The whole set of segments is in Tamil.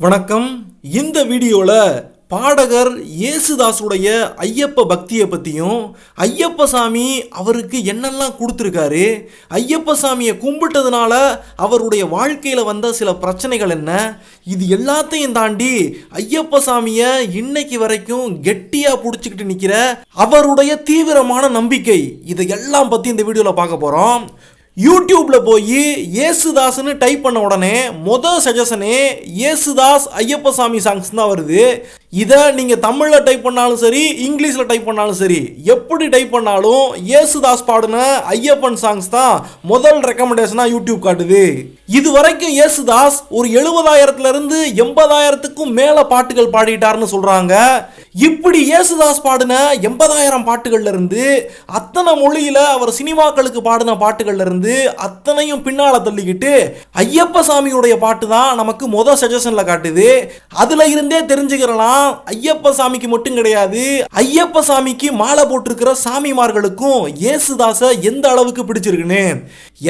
வணக்கம். இந்த வீடியோவில் பாடகர் இயேசுதாஸுடைய ஐயப்ப பக்தியை பற்றியும் ஐயப்ப சாமி அவருக்கு என்னெல்லாம் கொடுத்துருக்காரு ஐயப்ப சாமியை கும்பிட்டதுனால அவருடைய வாழ்க்கையில் வந்த சில பிரச்சனைகள் என்ன இது எல்லாத்தையும் தாண்டி ஐயப்ப சாமியை இன்னைக்கு வரைக்கும் கெட்டியாக பிடிச்சிக்கிட்டு நிற்கிற அவருடைய தீவிரமான நம்பிக்கை இதை எல்லாம் பற்றி இந்த வீடியோவில் பார்க்க போகிறோம் யூடியூப்ல போய் இயேசுதாஸ்னு டைப் பண்ண உடனே மொதல் சஜஷனே இயேசுதாஸ் ஐயப்ப சாமி சாங்ஸ் தான் வருது. இதை நீங்கள் தமிழில் டைப் பண்ணாலும் சரி இங்கிலீஷில் டைப் பண்ணாலும் சரி எப்படி டைப் பண்ணாலும் இயேசுதாஸ் பாடின ஐயப்பன் சாங்ஸ் தான் முதல் ரெக்கமெண்டேஷனாக யூடியூப் காட்டுது. இது வரைக்கும் இயேசுதாஸ் ஒரு எழுபதாயிரத்துலேருந்து எண்பதாயிரத்துக்கும் மேலே பாட்டுகள் பாடிட்டாருன்னு சொல்கிறாங்க இப்படி இயேசுதாஸ் பாடின எண்பதாயிரம் பாட்டுகள்ல இருந்து அத்தனை மொழியில அவர் சினிமாக்களுக்கு பாடின பாட்டுகள்ல இருந்து அத்தனையும் பின்னால தள்ளிக்கிட்டு ஐயப்ப சாமியுடைய பாட்டு தான் நமக்கு முத சஜஷன்ல காட்டுது. அதுல இருந்தே தெரிஞ்சுக்கிறலாம் ஐயப்ப சாமிக்கு மட்டும் கிடையாது ஐயப்ப சாமிக்கு மாலை போட்டிருக்கிற சாமிமார்களுக்கும் இயேசுதாஸை எந்த அளவுக்கு பிடிச்சிருக்குன்னு.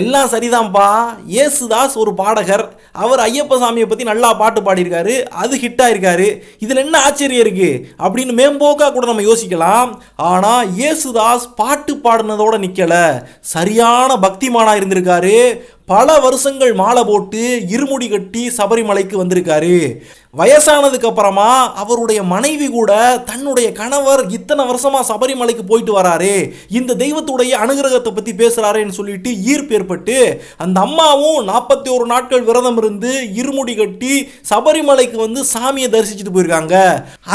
எல்லாம் சரிதான்ப்பா இயேசுதாஸ் ஒரு பாடகர். அவர் ஐயப்ப சாமியை பத்தி நல்லா பாட்டு பாடியிருக்காரு. அது ஹிட் ஆயிருக்காரு. இதுல என்ன ஆச்சரியம் இருக்கு? அப்படின்னு மேம்போக்காக கூட நம்ம யோசிக்கலாம். ஆனால் இயேசுதாஸ் பாட்டு பாடினதோட நிற்கலை சரியான பக்திமானாக இருந்திருக்காரு. பல வருஷங்கள் மாலை போட்டு இருமுடி கட்டி சபரிமலைக்கு வந்திருக்காரு. வயசானதுக்கு அப்புறமா அவருடைய மனைவி கூட தன்னுடைய கணவர் இத்தனை வருஷமா சபரிமலைக்கு போயிட்டு வராரு இந்த தெய்வத்துடைய அனுகிரகத்தை பத்தி பேசுறாருன்னு சொல்லிட்டு ஈர்ப்பு ஏற்பட்டு அந்த அம்மாவும் நாற்பத்தி ஒரு நாட்கள் விரதம் இருந்து இருமுடி கட்டி சபரிமலைக்கு வந்து சாமியை தரிசிச்சுட்டு போயிருக்காங்க.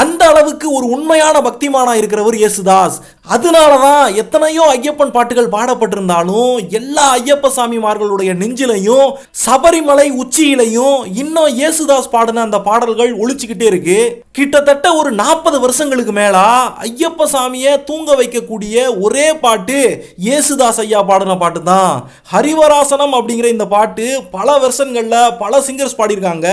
அந்த அளவுக்கு ஒரு உண்மையான பக்திமானா இருக்கிறவர் இயேசுதாஸ். அதனால தான் எத்தனையோ ஐயப்பன் பாட்டுகள் பாடப்பட்டிருந்தாலும் எல்லா ஐயப்ப சாமிமார்களுடைய நெஞ்சிலையும் சபரிமலை உச்சியிலையும் இன்னும் இயேசுதாஸ் பாடின அந்த பாடல் பாடல்கள் ஒழிச்சுக்கிட்டே இருக்கு. கிட்டத்தட்ட ஒரு நாற்பது வருஷங்களுக்கு மேலா ஐயப்ப சாமியை தூங்க வைக்கக்கூடிய ஒரே பாட்டு இயேசுதாஸ் ஐயா பாடின பாட்டு தான் ஹரிவராசனம் அப்படிங்கிற இந்த பாட்டு பல வெர்ஷன்களில் பல சிங்கர்ஸ் பாடியிருக்காங்க.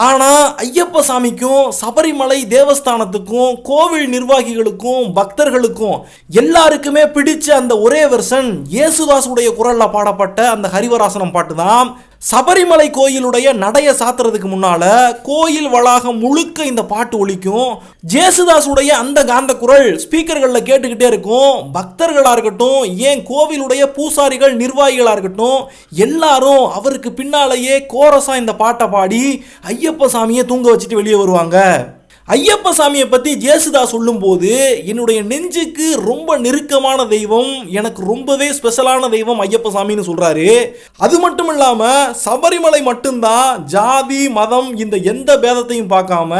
ஆனால் ஐயப்ப சாமிக்கும் சபரிமலை தேவஸ்தானத்துக்கும் கோவில் நிர்வாகிகளுக்கும் பக்தர்களுக்கும் எல்லாருக்குமே பிடிச்ச அந்த ஒரே வெர்ஷன் இயேசுதாஸுடைய குரலில் பாடப்பட்ட அந்த ஹரிவராசனம் பாட்டு தான் சபரிமலை கோயிலுடைய நடைய சாத்துறதுக்கு முன்னால கோயில் வளாகம் முழுக்க இந்த பாட்டு ஒழிக்கும் ஜேசுதாஸுடைய அந்த காந்த குரல் ஸ்பீக்கர்களில் கேட்டுக்கிட்டே இருக்கும். பக்தர்களா இருக்கட்டும் ஏன் கோவிலுடைய பூசாரிகள் நிர்வாகிகளா இருக்கட்டும் எல்லாரும் அவருக்கு பின்னாலேயே கோரசா இந்த பாட்டை பாடி ஐயப்ப சாமியை தூங்க வச்சுட்டு வெளியே வருவாங்க. ஐயப்ப சாமியை பற்றி ஜேசுதா சொல்லும்போது என்னுடைய நெஞ்சுக்கு ரொம்ப நெருக்கமான தெய்வம் எனக்கு ரொம்பவே ஸ்பெஷலான தெய்வம் ஐயப்ப சாமின்னு சொல்கிறாரு அது மட்டும் இல்லாமல் சபரிமலை மட்டும்தான் ஜாதி மதம் இந்த எந்த பேதத்தையும் பார்க்காம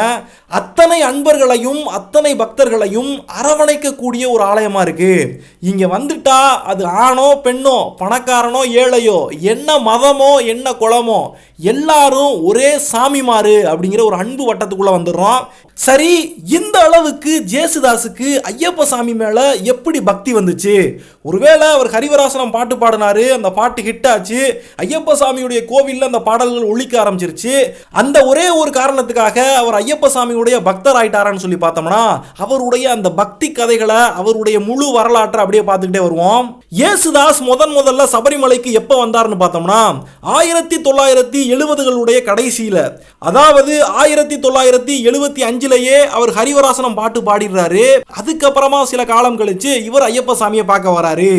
அத்தனை அன்பர்களையும் அத்தனை பக்தர்களையும் அரவணைக்கக்கூடிய ஒரு ஆலயமாக இருக்குது இங்கே வந்துட்டா அது ஆணோ பெண்ணோ பணக்காரனோ ஏழையோ என்ன மதமோ என்ன குளமோ எல்லாரும் ஒரே சாமிமாறு அப்படிங்கிற ஒரு அன்பு வட்டத்துக்குள்ளே வந்துடுறோம். சரி இந்த அளவுக்கு ஜேசுதாஸுக்கு ஐயப்ப சாமி மேல எப்படி பக்தி வந்துச்சு? ஒருவேளை அவர் ஹரிவராசனம் பாட்டு பாடினாரு அந்த பாட்டு ஹிட் ஆச்சு ஐயப்ப சாமியுடைய கோவில்ல அந்த பாடல்கள் ஒழிக்க ஆரம்பிச்சிருச்சு அந்த ஒரே ஒரு காரணத்துக்காக அவர் ஐயப்ப சாமியுடைய பக்தர் ஆயிட்டாரான்னு சொல்லி பார்த்தோம்னா அவருடைய அந்த பக்தி கதைகளை அவருடைய முழு வரலாற்றை அப்படியே பார்த்துக்கிட்டே வருவோம். இயேசுதாஸ் முதன் முதல்ல சபரிமலைக்கு எப்போ வந்தார்னு பார்த்தோம்னா ஆயிரத்தி தொள்ளாயிரத்தி எழுபதுகளுடைய கடைசியில. அதாவது ஆயிரத்தி தொள்ளாயிரத்தி எழுபத்தி அஞ்சு அஞ்சுலயே அவர் ஹரிவராசனம் பாட்டு பாடிடுறாரு. அதுக்கப்புறமா சில காலம் கழிச்சு இவர் ஐயப்ப சாமியை பார்க்க வராரு.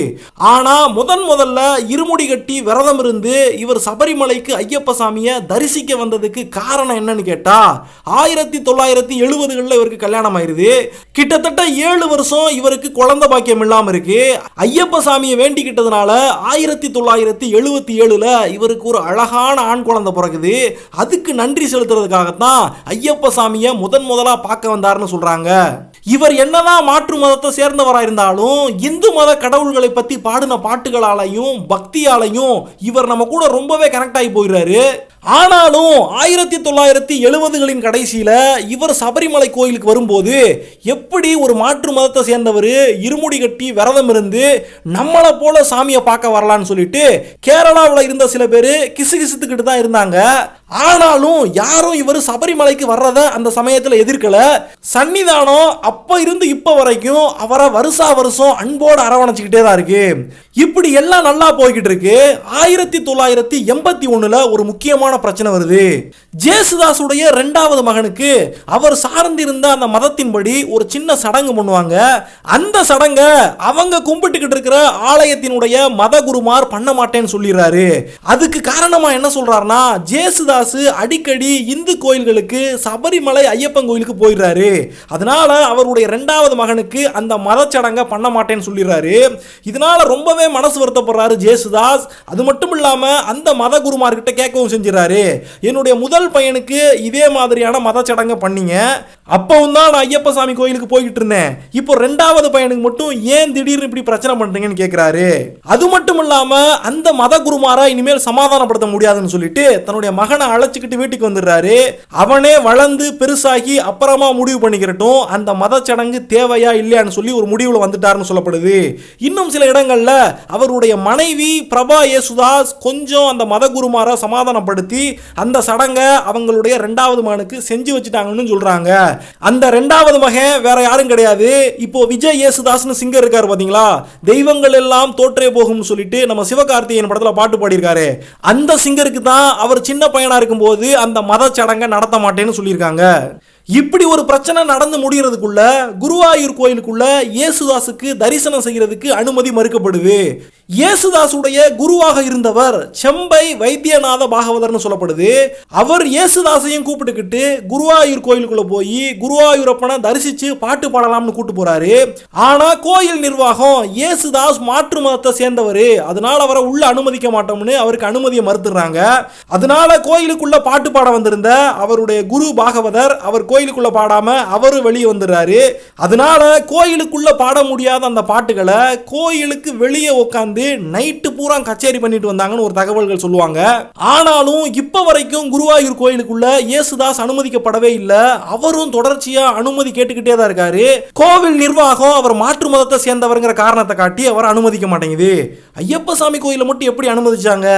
ஆனா முதன் முதல்ல இருமுடி கட்டி விரதம் இருந்து இவர் சபரிமலைக்கு ஐயப்ப சாமியை தரிசிக்க வந்ததுக்கு காரணம் என்னன்னு கேட்டா ஆயிரத்தி தொள்ளாயிரத்தி எழுபதுகளில் இவருக்கு கல்யாணம் ஆயிருது. கிட்டத்தட்ட ஏழு வருஷம் இவருக்கு குழந்தை பாக்கியம் இல்லாம இருக்கு. ஐயப்ப சாமியை வேண்டிக்கிட்டதுனால ஆயிரத்தி தொள்ளாயிரத்தி எழுபத்தி ஏழுல இவருக்கு ஒரு அழகான ஆண் குழந்தை பிறகுது அதுக்கு நன்றி செலுத்துறதுக்காகத்தான் ஐயப்ப சாமியை முதன் முதலாக பார்க்க வந்தாருன்னு சொல்றாங்க. இவர் என்னதான் மாற்று மதத்தை சேர்ந்தவரா இருந்தாலும் இந்து மத கடவுள்களை பற்றி பாடின பாட்டுகளாலையும் பக்தியாலையும் இவர் நம்ம கூட ரொம்பவே கனெக்ட் ஆகி போயிடுறாரு. ஆனாலும் ஆயிரத்தி தொள்ளாயிரத்தி எழுபதுகளின் கடைசியில் இவர் சபரிமலை கோயிலுக்கு வரும்போது எப்படி ஒரு மாற்று மதத்தை சேர்ந்தவர் இருமுடி கட்டி விரதம் இருந்து நம்மளை போல சாமியை பார்க்க வரலான்னு சொல்லிட்டு கேரளாவில் இருந்த சில பேர் கிசு கிசுத்துக்கிட்டு தான் இருந்தாங்க. ஆனாலும் யாரும் இவர் சபரிமலைக்கு வர்றத அந்த சமயத்தில் எதிர்க்கல. சன்னிதானம் அப்போ இருந்து இப்போ வரைக்கும் அவரை வருஷா வருஷம் அன்போடு அரவணைச்சிக்கிட்டே தான் இருக்கு. இப்படி எல்லாம் நல்லா போய்கிட்டு இருக்கு. ஆயிரத்தி தொள்ளாயிரத்தி எண்பத்தி ஒன்றில் ஒரு முக்கியமான பிரச்சனை வருது? ஜேசுதாசுடைய ரெண்டாவது மகனுக்கு அவர் சார்ந்திருந்த அந்த மதத்தின்படி ஒரு சின்ன சடங்கு பண்ணுவாங்க. அந்த சடங்கை அவங்க கும்பிட்டுக்கிட்டு இருக்கிற ஆலயத்தினுடைய மத குருமார் பண்ண மாட்டேன்னு சொல்லிடுறாரு. அதுக்கு காரணமா என்ன சொல்றாருன்னா ஜேசுதாஸ் அடிக்கடி இந்து கோயில்களுக்கு சபரிமலை ஐயப்பன் கோயிலுக்கு போயிடுறாரு. அதனால அவருடைய ரெண்டாவது மகனுக்கு அந்த மதச்சடங்கை பண்ண மாட்டேன்னு சொல்லிடுறாரு. இதனால ரொம்பவே மனசு வருத்தப்படுறாரு ஜேசுதாஸ். அது மட்டும் இல்லாம அந்த மத குருமார்கிட்ட கேட்கவும் செஞ்சிடறாரு. என்னுடைய முதல் முதல் பையனுக்கு இதே மாதிரியான மதச்சடங்கை பண்ணீங்க. அப்பவும் தான் நான் ஐயப்ப சாமி கோயிலுக்கு போய்கிட்டு இருந்தேன். இப்போ ரெண்டாவது பையனுக்கு மட்டும் ஏன் திடீர்னு இப்படி பிரச்சனை பண்றீங்கன்னு கேட்கிறாரு அது மட்டும் இல்லாம அந்த மத குருமாரா இனிமேல் சமாதானப்படுத்த முடியாதுன்னு சொல்லிட்டு தன்னுடைய மகனை அழைச்சிக்கிட்டு வீட்டுக்கு வந்துடுறாரு. அவனே வளர்ந்து பெருசாகி அப்புறமா முடிவு பண்ணிக்கிறட்டும் அந்த மதச்சடங்கு தேவையா இல்லையான்னு சொல்லி ஒரு முடிவில் வந்துட்டாருன்னு சொல்லப்படுது. இன்னும் சில இடங்கள்ல அவருடைய மனைவி பிரபா யேசுதாஸ் கொஞ்சம் அந்த மத குருமாரை சமாதானப்படுத்தி அந்த சடங்கை அவங்களுடைய ரெண்டாவது மகனுக்கு செஞ்சு வச்சுட்டாங்கன்னு சொல்றாங்க. அந்த ரெண்டாவது மகன் வேற யாரும் கிடையாது. இப்போ விஜய் யேசுதாஸ்னு சிங்கர் இருக்காரு பாத்தீங்களா? தெய்வங்கள் எல்லாம் தோற்றே போகும்னு சொல்லிட்டு நம்ம சிவகார்த்திகேயன் படத்துல பாட்டு பாடியிருக்காரு. அந்த சிங்கருக்கு தான் அவர் சின்ன பையனா இருக்கும்போது அந்த மத சடங்கை நடத்த மாட்டேன்னு சொல்லியிருக்காங்க. இப்படி ஒரு பிரச்சனை நடந்து முடிகிறதுக்குள்ள குருவாயூர் கோயிலுக்குள்ள இயேசுதாசுக்கு தரிசனம் செய்யறதுக்கு அனுமதி மறுக்கப்படுது. இயேசுதாசுடைய குருவாக இருந்தவர் செம்பை வைத்தியநாத பாகவதர்னு சொல்லப்படுது. அவர் இயேசுதாசையும் கூப்பிட்டுக்கிட்டு குருவாயூர் கோயிலுக்குள்ள போய் குருவாயூரப்பனை தரிசிச்சு பாட்டு பாடலாம்னு கூட்டு போறாரு. ஆனா கோயில் நிர்வாகம் இயேசுதாஸ் மாற்று மதத்தை சேர்ந்தவர். அதனால அவரை உள்ள அனுமதிக்க மாட்டோம்னு அவருக்கு அனுமதியை மறுத்துறாங்க அதனால கோயிலுக்குள்ள பாட்டு பாட வந்திருந்த அவருடைய குரு பாகவதர் அவர் கோயிலுக்குள்ளே பாடாமல் அவரும் வெளியே வந்துடுறாரு. அதனால கோயிலுக்குள்ளே பாட முடியாத அந்த பாட்டுகளை கோயிலுக்கு வெளியே உட்காந்து நைட்டு பூரா கச்சேரி பண்ணிட்டு வந்தாங்கன்னு ஒரு தகவல்கள் சொல்லுவாங்க. ஆனாலும் இப்போ வரைக்கும் குருவாயூர் கோயிலுக்குள்ள இயேசுதாஸ் அனுமதிக்கப்படவே இல்லை. அவரும் தொடர்ச்சியாக அனுமதி கேட்டுக்கிட்டே தான் இருக்காரு. கோவில் நிர்வாகம் அவர் மாற்று மதத்தை சேர்ந்தவருங்கிற காரணத்தை காட்டி அவர் அனுமதிக்க மாட்டேங்குது. ஐயப்ப சாமி கோயிலை மட்டும் எப்படி அனுமதிச்சாங்க?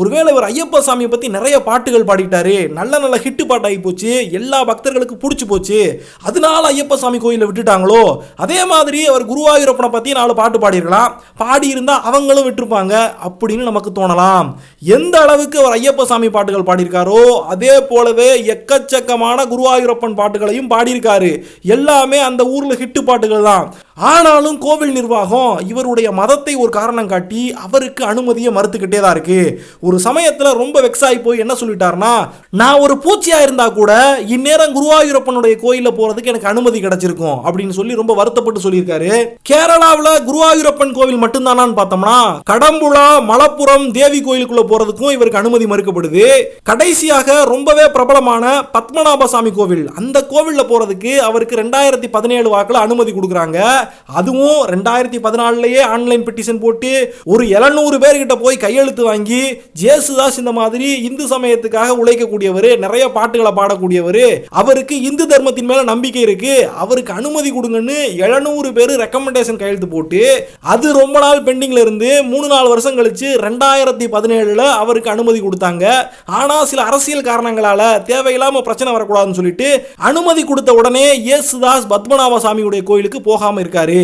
ஒருவேளை இவர் ஐயப்ப சாமியை பற்றி நிறைய பாட்டுகள் பாடிட்டாரு நல்ல நல்ல ஹிட்டு பாட்டாகி போச்சு எல்லா பக்தர்களுக்கு பிடிச்சி போச்சு அதனால ஐயப்ப சாமி கோயிலை விட்டுட்டாங்களோ? அதே மாதிரி அவர் குருவாயூரப்பனை பற்றி நாலு பாட்டு பாடியிருக்கலாம். பாடியிருந்தால் அவங்களும் விட்டுருப்பாங்க அப்படின்னு நமக்கு தோணலாம். எந்த அளவுக்கு அவர் ஐயப்ப சாமி பாட்டுகள் பாடியிருக்காரோ அதே போலவே எக்கச்சக்கமான குருவாயூரப்பன் பாட்டுகளையும் பாடியிருக்காரு. எல்லாமே அந்த ஊரில் ஹிட்டு பாட்டுகள் தான். ஆனாலும் கோவில் நிர்வாகம் இவருடைய மதத்தை ஒரு காரணம் காட்டி அவருக்கு அனுமதியை மறுத்துக்கிட்டே தான் இருக்கு. ஒரு சமயத்தில் ரொம்ப வெக்ஸாகி போய் என்ன சொல்லிட்டாருன்னா நான் ஒரு பூச்சியாக இருந்தால் கூட இந்நேரம் குருவாயூரப்பனுடைய கோயிலில் போகிறதுக்கு எனக்கு அனுமதி கிடைச்சிருக்கும். அப்படின்னு சொல்லி ரொம்ப வருத்தப்பட்டு சொல்லியிருக்காரு. கேரளாவில் குருவாயூரப்பன் கோவில் மட்டும்தானான்னு பார்த்தோம்னா கடம்புழா மலப்புரம் தேவி கோயிலுக்குள்ள போகிறதுக்கும் இவருக்கு அனுமதி மறுக்கப்படுது. கடைசியாக ரொம்பவே பிரபலமான பத்மநாப சாமி கோவில் அந்த கோவிலில் போகிறதுக்கு அவருக்கு ரெண்டாயிரத்தி பதினேழு வாக்கில் அனுமதி கொடுக்குறாங்க. அதுவும் ரெண்டாயிரத்தி பதினாலுலயே ஆன்லைன் பெட்டிஷன் போட்டு ஒரு எழுநூறு பேர்கிட்ட போய் கையெழுத்து வாங்கி ஜேசுதாஸ் இந்த மாதிரி இந்து சமயத்துக்காக உழைக்கக்கூடியவர் நிறைய பாட்டுகளை பாடக்கூடியவர் அவருக்கு இந்து தர்மத்தின் மேல நம்பிக்கை இருக்கு அவருக்கு அனுமதி கொடுங்கன்னு எழுநூறு பேர் ரெக்கமெண்டேஷன் கையெழுத்து போட்டு அது ரொம்ப நாள் பெண்டிங்ல இருந்து மூணு நாலு வருஷம் கழிச்சு ரெண்டாயிரத்தி பதினேழுல அவருக்கு அனுமதி கொடுத்தாங்க. ஆனா சில அரசியல் காரணங்களால தேவையில்லாம பிரச்சனை வரக்கூடாதுன்னு சொல்லிட்டு அனுமதி கொடுத்த உடனே இயேசுதாஸ் பத்மநாப சாமியுடைய கோயிலுக்கு போகாம இருக்க இருக்காரு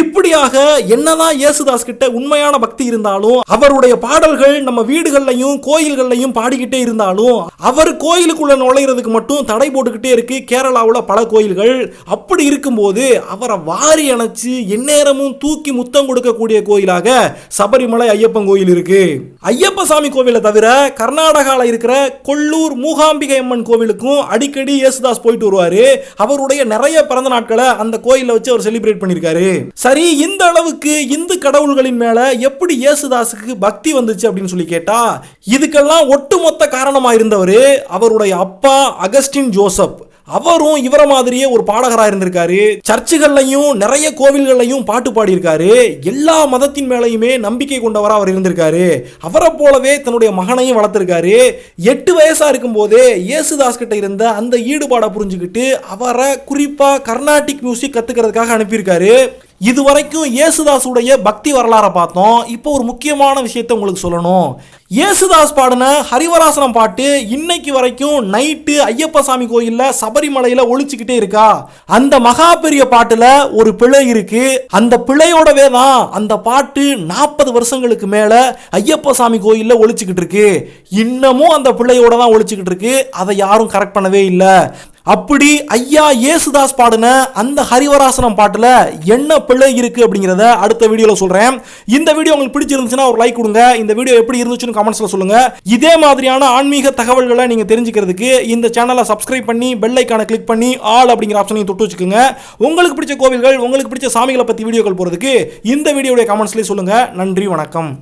இப்படியாக என்னதான் இயேசுதாஸ் கிட்ட உண்மையான பக்தி இருந்தாலும் அவருடைய பாடல்கள் நம்ம வீடுகள்லையும் கோயில்கள்லையும் பாடிக்கிட்டே இருந்தாலும் அவர் கோயிலுக்குள்ள நுழையிறதுக்கு மட்டும் தடை போட்டுக்கிட்டே இருக்கு. கேரளாவில் பல கோயில்கள். அப்படி இருக்கும்போது அவரை வாரி அணைச்சு எந்நேரமும் தூக்கி முத்தம் கொடுக்கக்கூடிய கோயிலாக சபரிமலை ஐயப்பன் கோயில் இருக்கு. ஐயப்ப சாமி கோவிலை தவிர கர்நாடகாவில் இருக்கிற கொல்லூர் மூகாம்பிகை அம்மன் கோவிலுக்கும் அடிக்கடி இயேசுதாஸ் போயிட்டு வருவாரு. அவருடைய நிறைய பிறந்த நாட்களை அந்த கோயிலில் வச்சு அவர் செலிப்ரேட் பண்ணியிருக்காரு சரி இந்த அளவுக்கு இந்து கடவுள்களின் மேல எப்படி இயேசுதாஸுக்கு பக்தி வந்துச்சு அப்படின்னு சொல்லி கேட்டா இதுக்கெல்லாம் ஒட்டுமொத்த காரணமா இருந்தவர் அவருடைய அப்பா அகஸ்டின் ஜோசப். அவரும் இவரை மாதிரியே ஒரு பாடகராக இருந்திருக்காரு. சர்ச்சுகள்லையும் நிறைய கோவில்கள்லையும் பாட்டு பாடியிருக்காரு. எல்லா மதத்தின் மேலையுமே நம்பிக்கை கொண்டவராக அவர் இருந்திருக்காரு. அவரை போலவே தன்னுடைய மகனையும் வளர்த்துருக்காரு. எட்டு வயசாக இருக்கும்போதே இயேசுதாஸ் கிட்ட இருந்த அந்த ஈடுபாடை புரிஞ்சுக்கிட்டு அவரை குறிப்பாக கர்நாடிக் மியூசிக் கற்றுக்கிறதுக்காக அனுப்பியிருக்காரு. இதுவரைக்கும் இயேசுதாஸுடைய பக்தி வரலாறை பார்த்தோம். இப்போ ஒரு முக்கியமான விஷயத்தை உங்களுக்கு சொல்லணும். இயேசுதாஸ் பாடின ஹரிவராசனம் பாட்டு இன்னைக்கு வரைக்கும் நைட்டு ஐயப்ப சாமி கோயிலில் சபரிமலையில் ஒழிச்சுக்கிட்டே இருக்கா. அந்த மகா பெரிய பாட்டில் ஒரு பிழை இருக்கு. அந்த பிழையோடவே தான் அந்த பாட்டு நாற்பது வருஷங்களுக்கு மேலே ஐயப்ப சாமி கோயிலில் ஒழிச்சுக்கிட்டு இருக்கு. இன்னமும் அந்த பிழையோட தான் ஒழிச்சுக்கிட்டு இருக்கு. அதை யாரும் கரெக்ட் பண்ணவே இல்லை. அப்படி ஐயா இயேசுதாஸ் பாடின அந்த ஹரிவராசனம் பாட்டில் என்ன பிழை இருக்கு அப்படிங்கிறத அடுத்த வீடியோவில் சொல்கிறேன் இந்த வீடியோ உங்களுக்கு பிடிச்சிருந்துச்சுன்னா ஒரு லைக் கொடுங்க. இந்த வீடியோ எப்படி இருந்துச்சுன்னு கமெண்ட்ஸில் சொல்லுங்க. இதே மாதிரியான ஆன்மீக தகவல்களை நீங்கள் தெரிஞ்சுக்கிறதுக்கு இந்த சேனலை சப்ஸ்கிரைப் பண்ணி பெல் ஐக்கானை கிளிக் பண்ணி ஆல் அப்படிங்கிற ஆப்ஷனையும் தொட்டு வச்சுக்கோங்க. உங்களுக்கு பிடிச்ச கோவில்கள் உங்களுக்கு பிடிச்ச சாமிகளை பற்றி வீடியோக்கள் போகிறதுக்கு இந்த வீடியோடைய கமெண்ட்ஸ்லேயே சொல்லுங்கள் நன்றி வணக்கம்.